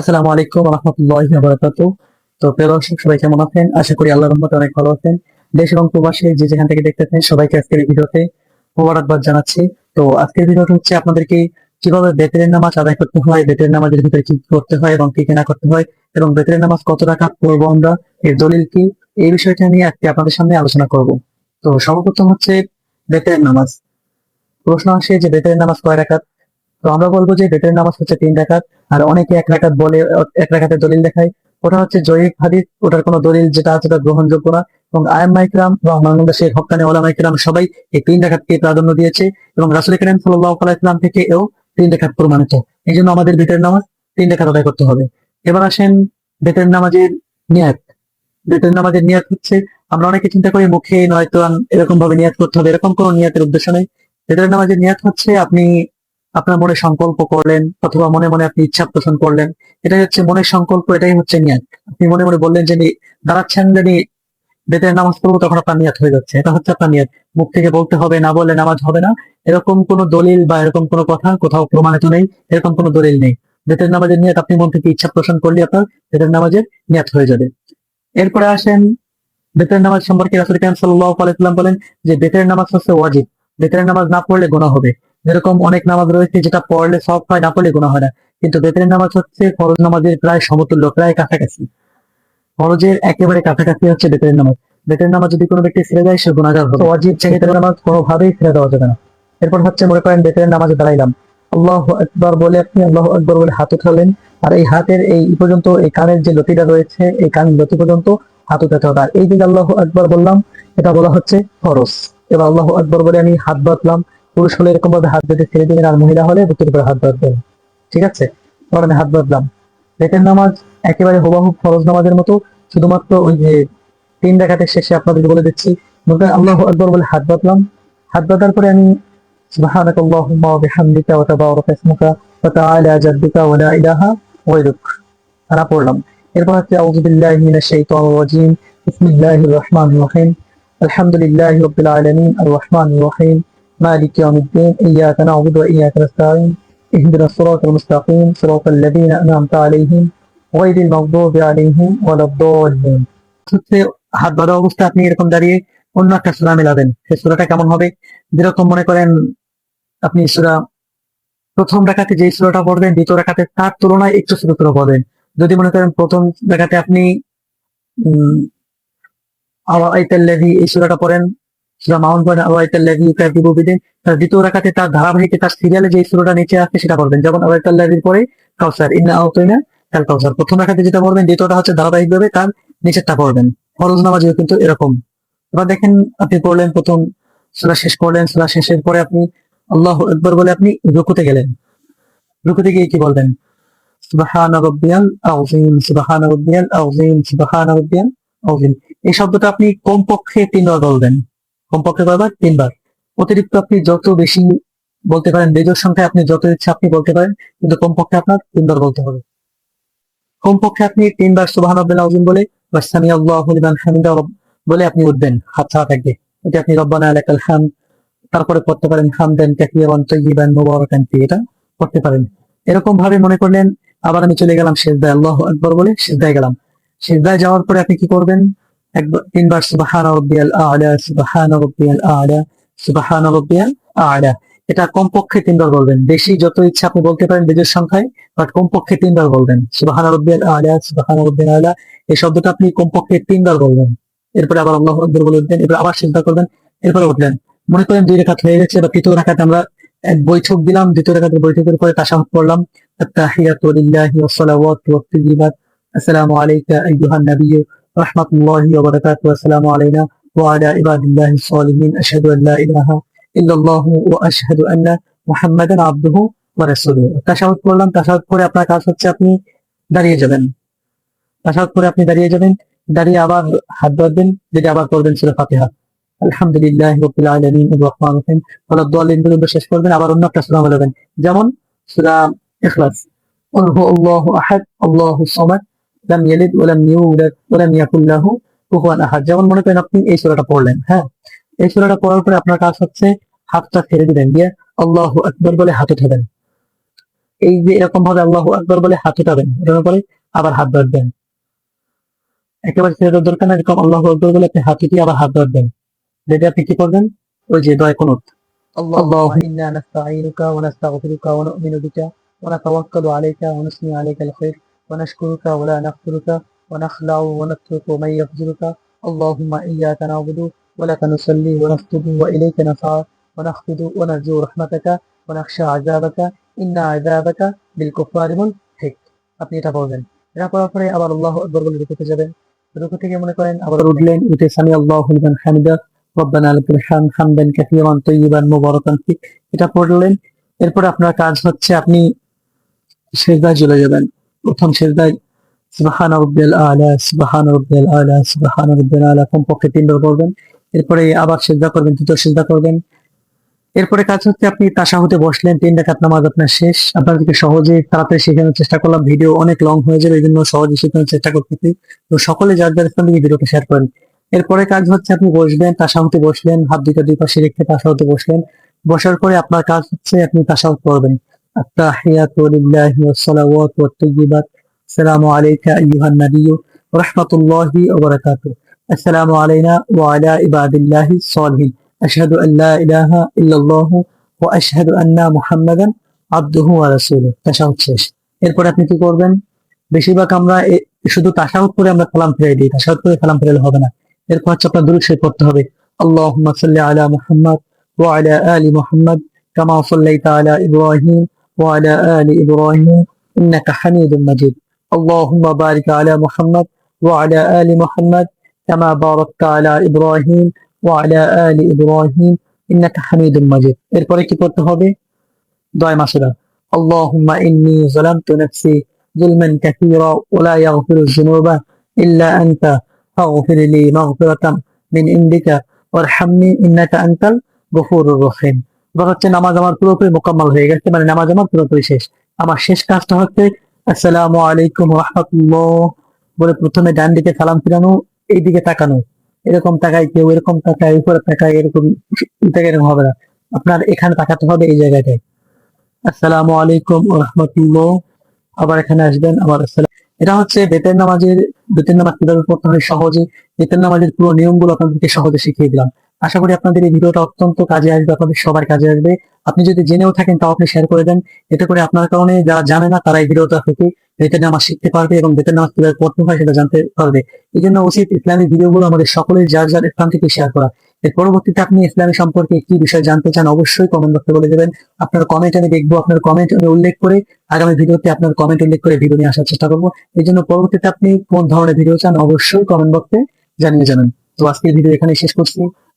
আসসালামু আলাইকুম রহমতুল্লাহ বারাকাত। তো প্রিয় দর্শক, সবাই কেমন আছেন? আশা করি আল্লাহর রহমতে অনেক ভালো আছেন। দেশ এবং প্রবাসী যে যেখান থেকে দেখতেছেন, সবাইকে আজকের ভিডিওতে মোবারকবাদ জানাচ্ছি। তো আজকের ভিডিওটা হচ্ছে আপনাদেরকে কীভাবে বেতনের নামাজ আদায় করতে হয় বেতনের নামাজের ভিতরে কি করতে হয় এবং কি কেনা করতে হয় এবং বেতনের নামাজ কত টাকা পড়ব আমরা, এর দলিল কি, এই বিষয়টা নিয়ে আজকে আপনাদের সামনে আলোচনা করব। তো সর্বপ্রথম হচ্ছে বেতনের নামাজ। প্রশ্ন আসে যে বেতনের নামাজ কয় রাকাত? তো আমরা বলব যে বেতনের নামাজ হচ্ছে তিন রাকাত, আর অনেকে এক রাকাত বলে, এক রাকাতের দলিল দেখায়। ওটা হচ্ছে জয়ীব হাদিস, ওটার কোনো দলিল যেটা আছে ওটা গ্রহণযোগ্য না। এবং আয়াম মাইকরাম এবং বাংলাদেশের হকানে ওলা মাইকরাম সবাই এই তিন রাকাতকে প্রাধান্য দিয়েছে এবং রাসুল করিম সাল্লাহ আলাইসলাম থেকে এও তিন রাকাত প্রমাণিত। এই জন্য আমাদের বেতের নামাজ তিন রাকাত আদায় করতে হবে। এবার আসেন বেতের নামাজের নিয়াত। বেতের নামাজের নিয়াত হচ্ছে, আমরা অনেকে চিন্তা করি মুখে নয়তো এরকম ভাবে নিয়াত করতে হবে, এরকম কোনো নিয়াতের উদ্দেশ্য নেই। বেতের নামাজের নিয়াত হচ্ছে আপনি আপনার মনে সংকল্প করলেন অথবা মনে মনে আপনি ইচ্ছা পোষণ করলেন, এটাই হচ্ছে মনের সংকল্প, এটাই হচ্ছে নিয়াত। আপনি মনে মনে বললেন যে দাঁড়াচ্ছেন যে বেতের নামাজ পড়ব, তখন আপনার নিয়াত হয়ে যাচ্ছে। এটা হচ্ছে আপনার নিয়াত। মুখ থেকে বলতে হবে, না বলে নামাজ হবে না। এরকম কোনো দলিল বা এরকম কোনো কথা কোথাও প্রমাণিত নেই, এরকম কোনো দলিল নেই। বেতের নামাজের নিয়াত, আপনি মন থেকে ইচ্ছা পোষণ করলে আপনার বেতের নামাজের নিয়াত হয়ে যাবে। এরপরে আসেন, বেতের নামাজ সম্পর্কে রাসুল কালাম সাল্লাহ আলাইসাল্লাম বলেন যে, বেতের নামাজ হচ্ছে ওয়াজিব। বেতের নামাজ না পড়লে গোনা হবে। যেরকম অনেক নামাজ রয়েছে, যেটা পড়লে সব হয়, না পড়লে গোনা হয় না। কিন্তু বেতের নামাজ হচ্ছে, ফরজ নামাজের প্রায় সমতুল্য, প্রায় কাছাকাছি। ফরজের একেবারে কাছাকাছি হচ্ছে বেতের নামাজ। বেতের নামাজ যদি কোনো ব্যক্তি ছেড়ে দেয়, সে গুণাগার হবে। ওয়াজিব বেতের নামাজ কোনোভাবেই ছেড়ে দেওয়া যাবে না। এরপর হচ্ছে মনে করেন বেতের নামাজে দাঁড়াইলাম। আল্লাহ একবার বলে আপনি আল্লাহ একবার বলে হাত উঠালেন। আর এই হাতের এই পর্যন্ত, এই কানের যে লতিটা রয়েছে, এই কানের লতি পর্যন্ত হাত উঠাতে হবে। আর এই যে আল্লাহ একবার বললাম, এটা বলা হচ্ছে ফরজ। এবার আল্লাহ একবার বলে আমি হাত বাঁধলাম। পুরুষ হলে এরকম ভাবে হাত বেঁধে ছেড়ে দিবেন আর মহিলা হলে বুকের উপরে হাত বাঁধবেন ঠিক আছে এবার আমি হাত বাঁধলাম বেতের নামাজ একেবারে হুবাহু ফরজ নামাজের মতো শুধুমাত্র ওই যে তিন দেখাতে শেষে আপনাদের বলে দিচ্ছি মনে করেন আল্লাহ একবার বলে হাত বাঁধলাম হাত বাঁধার পরে আমি سبحانك اللهم وبحمدك وتبارك اسمك وتعالى جدك ولا إله غيرك أنا পড়লাম এরপর হচ্ছে أعوذ بالله من الشيطان الرجيم بسم الله الرحمن الرحيم الحمد لله رب العالمين الرحمن الرحيم مالك يوم الدين إياك نعبد وإياك نستعين اهدنا الصراط المستقيم صراط الذين أنعمت عليهم غير المغضوب عليهم ولا الضالين হচ্ছে হাত বাঁধা অবস্থা আপনি এরকম দাঁড়িয়ে অন্য একটা সুরা মেলাবেন সেই সুরাটা কেমন হবে যেরকম মনে করেন আপনি সুরা প্রথম রাখাতে যে সুরাটা পড়বেন দ্বিতীয় রাখাতে তার তুলনায় একটু ছোট ছোট পড়বেন যদি মনে করেন প্রথম রাখাতে আপনি উম আওয়াইতাল্লাযী এই সুরাটা পড়েন সুরা মাউন্ট পড়েন আওয়াইতাল্লাযী ইউকাযযিবু বিদিন তার দ্বিতীয় রাখাতে তার ধারাবাহিকে তার সিরিয়ালে যে সুরাটা নিচে আছে সেটা পড়বেন। যেমন আওয়াইতাল্লাযীর পরে কাউসার কাউসার প্রথম রাখাতে যেটা দ্বিতীয়টা হচ্ছে ধারাবাহিকভাবে তার নিচেরটা পড়বেন। ফরজ কিন্তু এরকম। এবার দেখেন আপনি পড়লেন প্রথম সুরা শেষ করলেন সুরা শেষের পরে আপনি আল্লাহ একবার বলে আপনি রুকুতে গেলেন। রুকুতে গিয়ে কি বলবেন? সুবহান রব্বিয়াল আযীম, সুবহান রব্বিয়াল আযীম, সুবহান রব্বিয়াল আযীম। এই শব্দটা আপনি কমপক্ষে তিনবার বলবেন। কমপক্ষে কয়বার? তিনবার। অতিরিক্ত আপনি যত বেশি বলতে পারেন বেজোর সংখ্যায় আপনি যত ইচ্ছা আপনি বলতে পারেন, কিন্তু কমপক্ষে আপনার তিনবার বলতে হবে। কমপক্ষে আপনি তিনবার সুবহান বলে বলে আপনি উঠবেন, হাত ছাড়া থাকবে। এটা আপনি রব্বানা লাকাল হামদ, তারপরে পড়তে পারেন, হামদান কাসীরান তাইয়িবান মুবারাকান এটা পড়তে পারেন। এরকম ভাবে মনে করলেন, আবার আমি চলে গেলাম সিজদায় আল্লাহ আকবার বলে সিজদায় গেলাম। সিজদায় যাওয়ার পরে আপনি কি করবেন? একবার তিনবার সুবহান রাব্বিয়াল আ'লা সুবহান রাব্বিয়াল আ'লা সুবহান রাব্বিয়াল আ'লা এটা কমপক্ষে তিনবার বলবেন বেশি যত ইচ্ছা আপনি বলতে পারেন বেজের সংখ্যায় বাট কমপক্ষে তিনবার বলবেন সুবহান রাব্বিয়াল আ'লা সুবহান রাব্বিয়াল আ'লা এই শব্দটা আপনি কমপক্ষে তিনবার বলবেন এরপরে আবার আল্লাহু আকবার বলে উঠবেন এরপর আবার সিজদা করবেন এরপরে উঠলেন মনে করেন দুই রেখাত হয়ে গেছে বা তৃতীয় রেখাতে আমরা এক বৈঠক দিলাম দ্বিতীয় রেখাতের বৈঠকের পরে তাশাহুদ পড়লাম التحيات لله والصلوات والطيبات السلام عليك أيها النبي ورحمة الله وبركاته والسلام علينا وعلى عباد الله الصالحين أشهد أن لا إله إلا الله وأشهد أن محمدا عبده ورسوله তাশাহুদ পড়লাম তাশাহুদ পরে আপনার কাজ হচ্ছে আপনি দাঁড়িয়ে যাবেন তাশাহুদ পরে আপনি দাঁড়িয়ে যাবেন দাঁড়িয়ে আবার হাত ধরবেন যেটা আবার করবেন সূরা ফাতিহা আলহামদুলিল্লাহ রবিল আলমিন রহমান রহিম ওরা দলিন পর্যন্ত শেষ করবেন আবার অন্য একটা সুরা বলবেন যেমন সুরা ইখলাস قل هو الله احد الله الصمد لم يلد ولم يولد ولم يكن له কুফুয়ান আহাদ যেমন মনে করেন আপনি এই সূরাটা পড়লেন হ্যাঁ এই সূরাটা পড়ার পরে আপনার কাজ হচ্ছে হাতটা ছেড়ে দিবেন দিয়ে আল্লাহু আকবার বলে হাত উঠাবেন এই যে এরকম ভাবে আল্লাহ আকবর বলে হাত উঠাবেন উঠানোর পরে আবার হাত ধরবেন একেবারে ছেড়ে দেওয়ার দরকার না এরকম আল্লাহ আকবর বলে আপনি হাত উঠিয়ে আবার হাত ধরবেন যেটা আপনি কি করবেন ওই যে দয় কোনুত اللهم إنا نستعينك ونستغفرك ونؤمن بك ونتوكل عليك ونثني عليك الخير ونشكرك ولا نكفرك ونخلع ونترك من يفجرك اللهم إياك نعبد ولك نصلي ونسجد وإليك نسعى ونخفض ونرجو رحمتك ونخشى عذابك إن عذابك بالكفار منحق আপনি এটা বলবেন এটা করার পরে আবার আল্লাহ আকবর বলে রুকুতে যাবেন রুকু থেকে মনে করেন আবার উঠলেন উঠে সামি আল্লাহ লিমান হামিদা রব্বানা লাকাল হামদ হামদান কাসীরান তাইয়িবান মুবারাকান ফি এটা পড়লেন এরপর আপনার কাজ হচ্ছে আপনি সেজদায় চলে যাবেন প্রথম সেজদায়, সুবহান রাব্বিয়াল আলা, সুবহান রাব্বিয়াল আলা, সুবহান রাব্বিয়াল আলা কমপক্ষে তিনবার পড়বেন। এরপরে আবার সেজদা করবেন তৃতীয় সেজদা করবেন। এরপরে কাজ হচ্ছে আপনি তাশাহুদে বসলেন, তিন রাকাত নামাজ আপনার শেষ। আপনাদেরকে সহজে তাড়াতাড়ি শেখানোর চেষ্টা করলাম। ভিডিও অনেক লং হয়ে যাবে এই জন্য সহজে শেখানোর চেষ্টা করতেছি। তো সকলে যার যার থেকে ভিডিওটা শেয়ার করেন। এরপরে কাজ হচ্ছে আপনি বসবেন তাশাহুদে বসলেন, হাত দুটো দুই পাশে রেখে তাশাহুদে বসলেন। বসার পরে আপনার কাজ হচ্ছে আপনি তাশাহুদ করবেন ওয়াত তাইয়্যিবাত। আসসালামু আলাইকা আইয়ুহান নাবিয়্যু ওয়া রাহমাতুল্লাহি ওয়া বারাকাতুহু। আসসালামু আলাইনা ওয়া আলা ইবাদিল্লাহিস সালিহিন। আশহাদু আন লা ইলাহা ইল্লাল্লাহু ওয়া আশহাদু আন্না মুহাম্মাদান আবদুহু ওয়া রাসূলুহু। তাশাহুদ শেষ। এরপর আপনি কি করবেন? বেশিরভাগ আমরা শুধু তাশাহুদ করে আমরা সালাম ফিরাই দিই। তাশাহুদ করে সালাম ফিরালে হবে না। এরপর হচ্ছে আপনার দুরূদ শরীফ পড়তে হবে। আল্লাহুম্মা সাল্লি আলা মুহাম্মাদ ওয়া আলা আলি মুহাম্মাদ কামা সাল্লাইতা আলা ইব্রাহিম ওয়া আলা আলি ইব্রাহিম ইন্নাকা হামিদুম মাজিদ আল্লাহুম্মা বারিক আলা মুহাম্মাদ ওয়া আলা আলি মুহাম্মাদ কামা বারাকতা আলা ইব্রাহিম ওয়া আলা আলি ইব্রাহিম ইন্নাকা হামিদুম মাজিদ এরপরে কি করতে হবে? দয় মাসুরা আল্লাহুম্মা ইন্নী যালামতু নাফসি যুলমান কাসীরা ওয়া লা ইয়াগফিরুয যুনুবা ইল্লা আনতা ফাগফির লি মাগফিরাতাম মিন ইনদিকা ওয়ারহামনি ইন্নাকা আনতাল গফুরুর রহিম। এবার হচ্ছে নামাজ আমার পুরোপুরি মোকাম্মল হয়ে গেছে মানে নামাজ আমার পুরোপুরি শেষ। আমার শেষ কাজটা হচ্ছে, আসসালামু আলাইকুম রাহমাতুল্লাহ। বলে প্রথমে ডান দিকে সালাম ফিরানো এই দিকে তাকানো। এরকম তাকায় কেউ, এরকম তাকায়, উপরে তাকায়, এরকম এরকম হবে না। আপনার এখানে তাকাতে হবে এই জায়গাটায়। আসসালামু আলাইকুম রাহমাতুল্লাহ। আবার এখানে আসবেন, আবার আসসালাম। এটা হচ্ছে বেতের নামাজের, বেতের নামাজ কীভাবে পড়তে হয় সহজে। বেতের নামাজের পুরো নিয়মগুলো আপনাদেরকে সহজে শিখিয়ে দিলাম। আশা করি আপনাদের এই ভিডিওটা অত্যন্ত কাজে আসবে, আপনাদের সবার কাজে আসবে। আপনি যদি জেনেও থাকেন, তাও আপনি শেয়ার করে দেন। এতে করে আপনার কারণে যারা জানে না, তারা এই ভিডিওটা থেকে বেতের নামাজ শিখতে পারবে এবং বেতের নামাজ কীভাবে পড়তে হয় সেটা জানতে পারবে। এই জন্য উচিত ইসলামিক ভিডিওগুলো আমাদের সকলের যার যার স্থান থেকে শেয়ার করা। এর পরবর্তীতে আপনি ইসলামী সম্পর্কে কি বিষয় জানতে চান, অবশ্যই কমেন্ট বক্সে বলে দেবেন। আপনার কমেন্ট আমি দেখব, আপনার কমেন্ট আমি উল্লেখ করে আগামী ভিডিওতে আপনার কমেন্ট উল্লেখ করে ভিডিও নিয়ে আসার চেষ্টা করব। এই জন্য পরবর্তীতে আপনি কোন ধরনের ভিডিও চান, অবশ্যই কমেন্ট বক্সে জানিয়ে জানান। তো আজকের ভিডিও এখানে শেষ করছি।